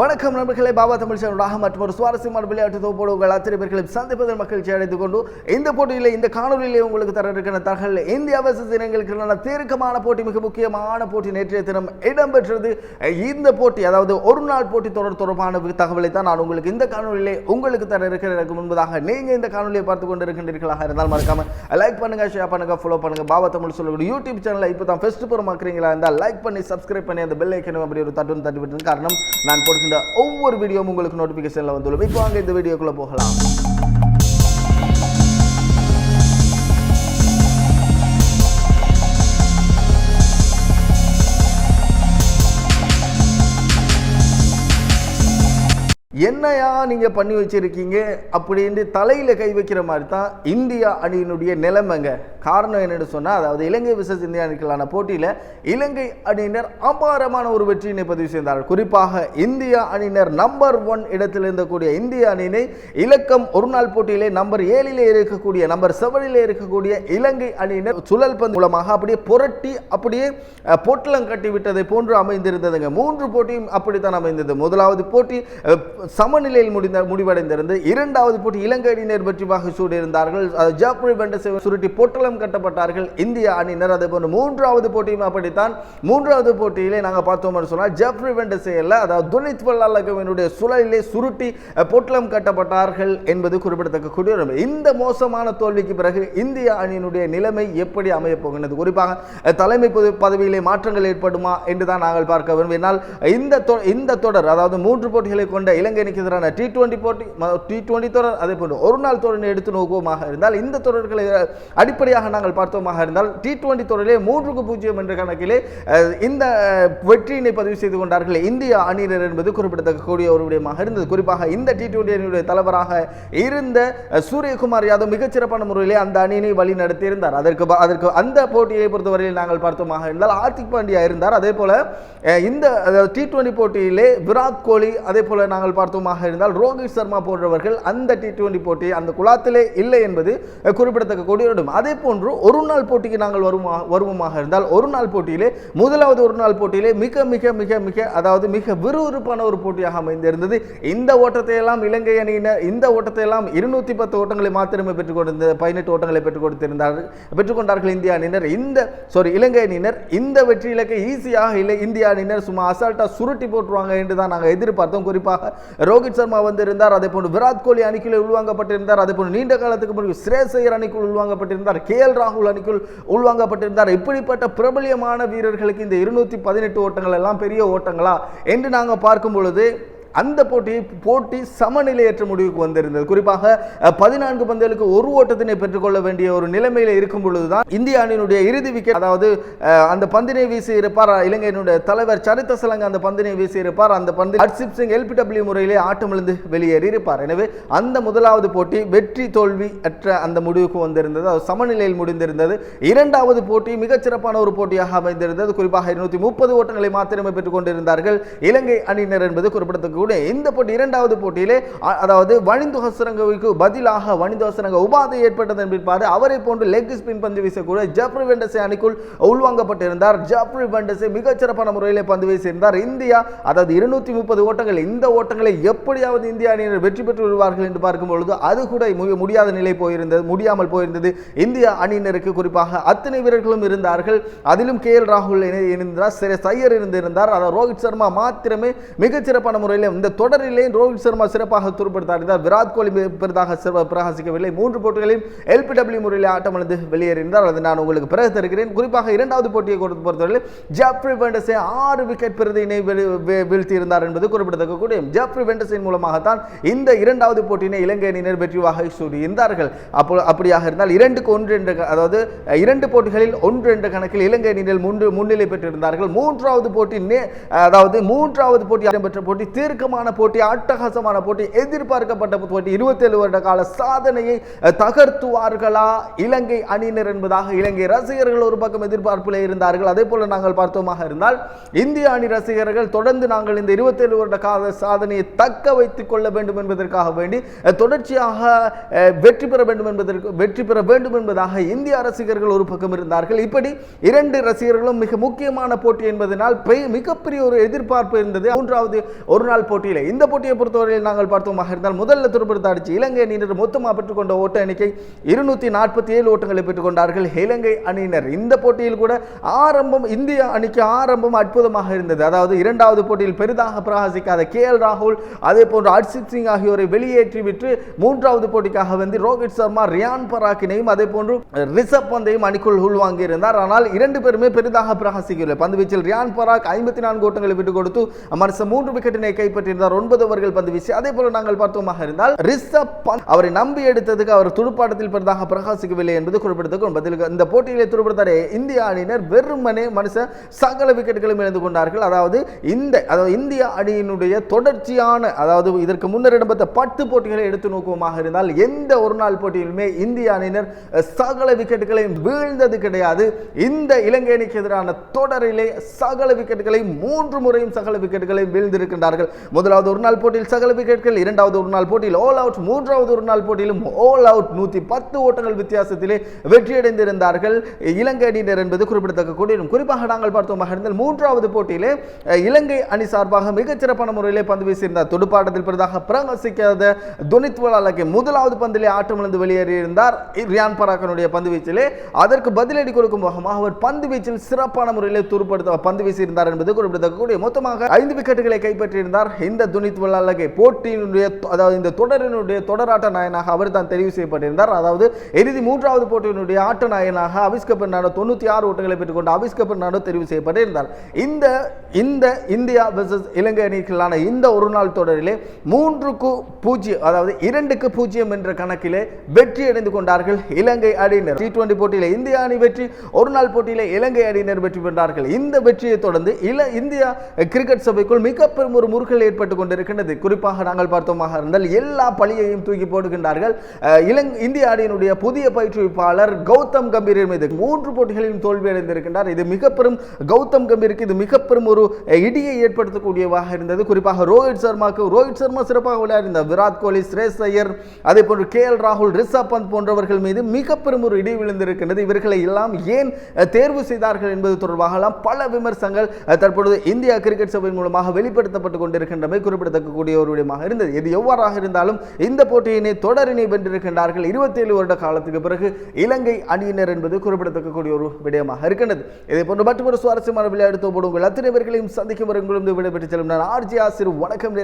வணக்கம் நண்பர்களே பாபா தமிழ் சேனலாக மற்றும் ஒரு சுவாரஸ்யமான விளையாட்டு தொகுப்போடு உங்கள் அத்தனை பேர்களையும் சந்திப்பதில் மகிழ்ச்சி அடைந்து கொண்டு இந்த போட்டியில் இந்த காணொலியிலே உங்களுக்கு தர இருக்கிற தகவல் இந்தியா வர்சஸ் தினங்களுக்கான தீர்க்கமான போட்டி மிக முக்கியமான போட்டி நேற்றைய தினம் இடம்பெற்றது. இந்த போட்டி அதாவது ஒரு நாள் போட்டி தொடர் தொடர்பான தகவலை தான் நான் உங்களுக்கு இந்த காணொலியிலே உங்களுக்கு தர இருக்கிறதுக்கு முன்பதாக நீங்கள் இந்த காணொலியை பார்த்து கொண்டு இருக்கின்றீர்களாக இருந்தால் மறக்காம லைக் பண்ணுங்க ஷேர் பண்ணுங்க ஃபாலோ பண்ணுங்க. பாபா தமிழ் சொல்லக்கூடிய யூடியூப் சேனலை இப்போ தான் ஃபர்ஸ்ட் புறமாக்குறீங்களா இருந்தால் லைக் பண்ணி சப்ஸ்கிரைப் பண்ணி அந்த பெல் ஐக்கனும் அப்படி ஒரு தட்டுன்னு தட்டி விட்டு காரணம் நான் போடுகின்ற ஒவ்வொரு வீடியோவும் உங்களுக்கு நோட்டிஃபிகேஷனில் வந்துள்ளது. இப்போ வாங்க இந்த வீடியோக்குள்ளே போகலாம். என்னையா நீங்க பண்ணி வச்சிருக்கீங்க அப்படின்னு தலையில கை வைக்கிற மாதிரி தான் இந்தியா அணியினுடைய நிலைமைங்க. காரணம் என்னன்னு சொன்னா அதாவது இலங்கை விசஸ் இந்தியா அணிக்கலான போட்டியில இலங்கை அணியினர் அபாரமான ஒரு வெற்றியினை பதிவு செய்தார்கள். குறிப்பாக இந்தியா அணியினர் நம்பர் ஒன் இடத்தில் இருந்தக்கூடிய இந்திய அணியினை இலக்கம் ஒரு நாள் போட்டியிலே நம்பர் ஏழிலே இருக்கக்கூடிய நம்பர் செவனிலே இருக்கக்கூடிய இலங்கை அணியினர் சுழல் பந்து மூலமாக அப்படியே புரட்டி அப்படியே பொட்டலம் கட்டி விட்டதை போன்று அமைந்திருந்ததுங்க. மூன்று போட்டியும் அப்படித்தான் அமைந்தது. முதலாவது போட்டி சமநிலையில் முடிந்த முடிவடைந்திருந்து இரண்டாவது போட்டி இலங்கை அணியினர் வெற்றி வாகை சூடியிருந்தார்கள். அது ஜாப்ரி பெண்டஸை சுருட்டி பொட்டலம் கட்டப்பட்டார்கள். இந்திய அணியினர் அதே போன்று மூன்றாவது போட்டியும் அப்படித்தான். மூன்றாவது போட்டியிலே நாங்கள் பார்த்தோம் சொன்னால் ஜாப்ரி பெண்டசை அல்ல அதாவது துனித் பல்லாலகவினுடைய சுழலிலே சுருட்டி பொட்டலம் கட்டப்பட்டார்கள் என்பது குறிப்பிடத்தக்கக்கூடிய ஒரு இந்த மோசமான தோல்விக்கு பிறகு இந்திய அணியினுடைய நிலைமை எப்படி அமையப் போகின்றது? குறிப்பாக தலைமை பதவியிலே மாற்றங்கள் ஏற்படுமா என்று தான் நாங்கள் பார்க்க விரும்பினால் இந்த தொ- இந்த தொடர் அதாவது மூன்று போட்டிகளை கொண்ட இலங்கை இலங்கைக்கு எதிரான டி டுவெண்ட்டி போட்டி டி டுவெண்ட்டி தொடர் அதே போன்று ஒரு நாள் தொடரை எடுத்து நோக்குவோமாக இருந்தால் இந்த தொடர்களை அடிப்படையாக நாங்கள் பார்த்தோமாக இருந்தால் டி டுவெண்ட்டி தொடரிலே மூன்றுக்கு பூஜ்ஜியம் என்ற கணக்கிலே இந்த வெற்றியினை பதிவு செய்து கொண்டார்கள் இந்திய அணியினர் என்பது குறிப்பிடத்தக்கக்கூடிய ஒரு விடயமாக இருந்தது. குறிப்பாக இந்த டி டுவெண்ட்டி அணியுடைய தலைவராக இருந்த சூரியகுமார் யாதவ் மிகச்சிறப்பான முறையிலே அந்த அணியினை வழி நடத்தியிருந்தார். அதற்கு அதற்கு அந்த போட்டியை பொறுத்தவரையில் நாங்கள் பார்த்தோமாக இருந்தால் ஹார்திக் பாண்டியா இருந்தார். அதே போல இந்த டி டுவெண்ட்டி போட்டியிலே விராட் கோலி அதே போல நாங்கள் பார்த்தோமாக இருந்தால் ரோஹித் சர்மா போன்றவர்கள் அந்த டி டுவெண்டி போட்டி அந்த குழாத்திலே இல்லை என்பது குறிப்பிடத்தக்க கொடியோடும் அதே போன்று ஒரு நாள் போட்டிக்கு நாங்கள் வருமா வருவோமாக இருந்தால் ஒரு நாள் போட்டியிலே முதலாவது ஒரு நாள் போட்டியிலே மிக மிக மிக மிக அதாவது மிக விறுவிறுப்பான ஒரு போட்டியாக அமைந்திருந்தது. இந்த ஓட்டத்தை எல்லாம் இலங்கை அணியினர் இந்த ஓட்டத்தை எல்லாம் இருநூத்தி பத்து ஓட்டங்களை மாத்திரமே பெற்றுக் கொடுத்த பதினெட்டு ஓட்டங்களை பெற்றுக் கொடுத்திருந்தார்கள் பெற்றுக்கொண்டார்கள் இந்திய அணியினர். இந்த சாரி இலங்கை அணியினர். இந்த வெற்றி இலக்கை ஈஸியாக இல்லை இந்திய அணியினர் சும்மா அசால்ட்டாக சுருட்டி போட்டுருவாங்க என்று தான் நாங்கள் எதிர்பார்த்தோம். குறிப்பாக ரோஹித் சர்மா வந்திருந்தார் அதே போன்று விராட் கோலி அணிக்குள் உள்வாங்கப்பட்டிருந்தார் அதே போன்று நீண்ட காலத்துக்கு முன்பு ஸ்ரேஸ் ஐயர் அணிக்குள் உள்வாங்கப்பட்டிருந்தார் கே எல் ராகுல் அணிக்குள் உள்வாங்கப்பட்டிருந்தார். இப்படிப்பட்ட பிரபலியமான வீரர்களுக்கு இந்த இருநூத்தி பதினெட்டு ஓட்டங்கள் எல்லாம் பெரிய ஓட்டங்களா? என்று நாங்கள் பார்க்கும் பொழுது அந்த போட்டி போட்டி சமநிலையற்ற முடிவுக்கு வந்திருந்தது. குறிப்பாக பதினான்கு பந்துகளுக்கு ஒரு ஓட்டத்தினை பெற்றுக்கொள்ள வேண்டிய ஒரு நிலைமையில் இருக்கும் பொழுதுதான் இந்திய அணியினுடைய இறுதி விக்கெட் அதாவது அந்த பந்தினை வீசி இருப்பார் இலங்கையினுடைய தலைவர் சரித்த சலங்க அந்த பந்தினை வீசி இருப்பார் அந்த பந்து ஹர்ஷிப் சிங் எல்பிடபிள்யூ முறையிலே ஆட்டமிழந்து வெளியேறி இருப்பார். எனவே அந்த முதலாவது போட்டி வெற்றி தோல்வி அற்ற அந்த முடிவுக்கு வந்திருந்தது. அது சமநிலையில் முடிந்திருந்தது. இரண்டாவது போட்டி மிகச்சிறப்பான ஒரு போட்டியாக அமைந்திருந்தது. குறிப்பாக இருநூத்தி முப்பது ஓட்டங்களை மாத்திரமே பெற்றுக் கொண்டிருந்தார்கள் இலங்கை அணியினர் என்பது குறிப்பிடத்தக்க கூட இந்த போட்டி இரண்டாவது போட்டியிலே அதாவது வனிந்து ஹசரங்கவுக்கு பதிலாக வனிந்து ஹசரங்க உபாதை ஏற்பட்டது என்பார் அவரை போன்று லெக் ஸ்பின் பந்து வீசக்கூட ஜப்ரி வெண்டசை அணிக்குள் உள்வாங்கப்பட்டிருந்தார். ஜப்ரி வெண்டசை மிகச்சிறப்பான முறையில் பந்து வீசியிருந்தார் இந்தியா அதாவது இருநூத்தி முப்பது ஓட்டங்கள் இந்த ஓட்டங்களை எப்படியாவது இந்திய அணியினர் வெற்றி பெற்று வருவார்கள் என்று பார்க்கும் பொழுது அது கூட மு- முடியாத நிலை போயிருந்தது முடியாமல் போயிருந்தது. இந்திய அணியினருக்கு குறிப்பாக அத்தனை வீரர்களும் இருந்தார்கள். அதிலும் கே எல் ராகுல் இருந்தார் சிறை சையர் இருந்திருந்தார். அதாவது ரோஹித் சர்மா மாத்திரமே மிகச்சிறப்பான முறையில் இந்த தொடரிலே ரோஹித் சர்மா சிறப்பாக துருப்படுத்தார் விராட் கோலி பெரிதாக பிரகாசிக்கவில்லை. மூன்று போட்டிகளையும் எல்பிடபிள்யூ முறையில் ஆட்டமடைந்து வெளியேறினார் அது நான் உங்களுக்கு பிறகு தருகிறேன் குறிப்பாக இரண்டாவது போட்டியை கொடுத்து பொறுத்தவரையில் ஜாப்ரி வெண்டஸை ஆறு விக்கெட் பிரதியினை வீழ்த்தியிருந்தார் என்பது குறிப்பிடத்தக்க கூடிய ஜாப்ரி வெண்டஸின் மூலமாகத்தான் இந்த இரண்டாவது போட்டியினை இலங்கை அணியினர் வெற்றி வாகை சூடியிருந்தார்கள் அப்போ அப்படியாக இருந்தால் இரண்டுக்கு ஒன்று என்ற அதாவது இரண்டு போட்டிகளில் ஒன்று என்ற கணக்கில் இலங்கை அணியினர் முன்னிலை பெற்றிருந்தார்கள். மூன்றாவது போட்டி அதாவது மூன்றாவது போட்டி இடம்பெற்ற போட்டி தீர்க்க நெருக்கமான போட்டி அட்டகாசமான போட்டி எதிர்பார்க்கப்பட்ட போட்டி இருபத்தேழு வருட கால சாதனையை தகர்த்துவார்களா? இலங்கை அணியினர் என்பதாக இலங்கை ரசிகர்கள் ஒரு பக்கம் எதிர்பார்ப்பில் இருந்தார்கள். அதே போல நாங்கள் பார்த்தோமாக இருந்தால் இந்திய அணி ரசிகர்கள் தொடர்ந்து நாங்கள் இந்த இருபத்தேழு வருட கால சாதனையை தக்க வைத்துக் கொள்ள வேண்டும் என்பதற்காக வேண்டி தொடர்ச்சியாக வெற்றி பெற வேண்டும் என்பதற்கு வெற்றி பெற வேண்டும் என்பதாக இந்திய ரசிகர்கள் ஒரு பக்கம் இருந்தார்கள். இப்படி இரண்டு ரசிகர்களும் மிக முக்கியமான போட்டி என்பதனால் மிகப்பெரிய ஒரு எதிர்பார்ப்பு இருந்தது. மூன்றாவது ஒரு நாள் போட்டியில் இந்த போட்டியை பொறுத்தவரையில் நாங்கள் பார்த்தோமாக இருந்தால் முதல்ல துடுப்படுத்த அடிச்சு இலங்கை அணியினர் மொத்தமாக பெற்றுக்கொண்ட ஓட்ட எண்ணிக்கை இருநூத்தி நாற்பத்தி ஏழு ஓட்டங்களை பெற்றுக்கொண்டார்கள் இலங்கை அணியினர். இந்த போட்டியில் கூட ஆரம்பம் இந்திய அணிக்கு ஆரம்பம் அற்புதமாக இருந்தது. அதாவது இரண்டாவது போட்டியில் பெரிதாக பிரகாசிக்காத கே எல் ராகுல் அதே போன்று அர்ஷித் சிங் ஆகியோரை வெளியேற்றி விட்டு மூன்றாவது போட்டிக்காக வந்து ரோஹித் சர்மா ரியான் பராக்கினையும் அதே போன்று ரிஷப் பந்தையும் அணிக்குள் உள்வாங்கி இருந்தார் ஆனால் இரண்டு பேருமே பெரிதாக பிரகாசிக்கவில்லை. பந்து வீச்சில் ரியான் பராக் ஐம்பத்தி நான்கு ஓட்டங்களை விட்டு கொடுத்து மனச மூன்று விக்கெட்டினை கைப்பற்றியிருந்தார். ஒன்பது ஓவர்கள் பந்து வீசி அதே போல நாங்கள் பார்த்தோமாக இருந்தால் ரிஷப் பந்த் அவரை நம்பி எடுத்ததுக்கு அவர் துடுப்பாட்டத்தில் பெரிதாக பிரகாசிக்கவில்லை என்பது குறிப்பிடத்தக்க இந்த போட்டியிலே துடுப்படுத்தாரே இந்திய அணியினர் வெறுமனே மனுஷ சகல விக்கெட்டுகளும் இழந்து கொண்டார்கள். அதாவது இந்த அதாவது இந்திய அணியினுடைய தொடர்ச்சியான அதாவது இதற்கு முன்னர் இடம்பெற்ற பத்து போட்டிகளை எடுத்து நோக்குவமாக இருந்தால் எந்த ஒரு நாள் போட்டியிலுமே இந்திய அணியினர் சகல விக்கெட்டுகளையும் வீழ்ந்தது கிடையாது. இந்த இலங்கை அணிக்கு எதிரான தொடரிலே சகல விக்கெட்டுகளை மூன்று முறையும் சகல விக்கெட்டுகளை வீழ்ந்திருக்கின்றார்கள். முதலாவது ஒரு நாள் போட்டியில் சகல விக்கெட்டுகள் இரண்டாவது ஒரு நாள் போட்டியில் ஆல் அவுட் மூன்றாவது ஒரு நாள் போட்டியிலும் ஆல் அவுட் நூத்தி பத்து ஓட்டங்கள் வித்தியாசத்திலே வெற்றியடைந்திருந்தார்கள் இலங்கை அணியினர் என்பது குறிப்பிடத்தக்க கூடியும் குறிப்பாக நாங்கள் பார்த்தோமாக இருந்தால் மூன்றாவது போட்டியிலே இலங்கை அணி சார்பாக மிகச்சிறப்பான முறையிலே பந்து வீசியிருந்தார். துடுப்பாட்டத்தில் பெரிதாக பிரகாசிக்காத துனித் வலாலக்கு முதலாவது பந்திலே ஆட்டமிழந்து வெளியேறியிருந்தார். ரியான் பராக்கனுடைய பந்து வீச்சிலே. அதற்கு பதிலடி கொடுக்கும் முகமாக அவர் பந்து வீச்சில் சிறப்பான முறையிலே துருப்படுத்த பந்து வீசியிருந்தார் என்பது குறிப்பிடத்தக்க கூடிய மொத்தமாக ஐந்து விக்கெட்டுகளை கைப்பற்றியிருந்தார். இந்த துனித் அழகை போட்டியினுடைய அதாவது இந்த தொடரினுடைய தொடராட்ட நாயனாக அவர் தான் தெரிவு செய்யப்பட்டிருந்தார். அதாவது இறுதி மூன்றாவது போட்டியினுடைய ஆட்ட நாயனாக அவிஸ்க நாடு தொண்ணூற்றி ஆறு ஓட்டங்களை பெற்றுக்கொண்டு அவிஸ்க நாடு தெரிவு செய்யப்பட்டிருந்தார். இந்த இந்த இந்தியா வெர்சஸ் இலங்கை அணிகளான இந்த ஒரு நாள் தொடரிலே மூன்றுக்கு பூஜ்ஜியம் அதாவது இரண்டுக்கு பூஜ்ஜியம் என்ற கணக்கிலே வெற்றி அடைந்து கொண்டார்கள் இலங்கை அணியினர். டி டுவெண்டி போட்டியில் இந்திய அணி வெற்றி ஒரு நாள் போட்டியில் இலங்கை அணியினர் வெற்றி பெற்றார்கள். இந்த வெற்றியை தொடர்ந்து இல இந்தியா கிரிக்கெட் சபைக்குள் மிக பெரும் ஒரு முறுகல் ஏற்பட்டு கொண்டிருக்கின்றது. குறிப்பாக நாங்கள் பார்த்தோமாக இருந்தால் எல்லா பழியையும் தூக்கி போடுகின்றார்கள். அஹ், இந்திய அணியினுடைய புதிய பயிற்றுவிப்பாளர் கௌதம் கம்பீர் மீது மூன்று போட்டிகளிலும் தோல்வி அடைந்திருக்கின்றார் இது மிக பெரும் கௌதம் கம்பீருக்கு இது மிக பெரும் ஒரு இடியை ஏற்படுத்தக்கூடியவாக இருந்தது. குறிப்பாக ரோஹித் சர்மாக்கு ரோஹித் சர்மா சிறப்பாக விளையாடினார் விராட் கோலி ஸ்ரேஸ் ஐயர் அதே போன்று கே எல் ராகுல் ரிஷப் பந்த் போன்றவர்கள் மீது மிக பெரும் ஒரு இடி விழுந்திருக்கின்றது. இவர்களை எல்லாம் ஏன் தேர்வு செய்தார்கள் என்பது தொடர்பாகலாம் பல விமர்சனங்கள் தற்பொழுது இந்தியா கிரிக்கெட் சபை மூலமாக வெளிப்படுத்தப்பட்டு கொண்டிருக்கின்றமை குறிப்பிடத்தக்கக்கூடிய ஒரு விடயமாக இருந்தது. இது எவ்வாறாக இருந்தாலும் இந்த போட்டியினை தொடரினை வென்றிருக்கின்றார்கள். இருபத்தேழு வருட காலத்துக்கு பிறகு இலங்கை அணியினர் என்பது குறிப்பிடத்தக்கக்கூடிய ஒரு விடயமாக இருக்கின்றது. இதே போன்று மற்றொரு சுவாரஸ்யமான விளையாட்டு போடும் அத்தனை பேர்களையும் சந்திக்கும் வரை உங்களும் விடைபெற்று செல்லும் நான் ஆர்ஜி ஆசிர். வணக்கம்.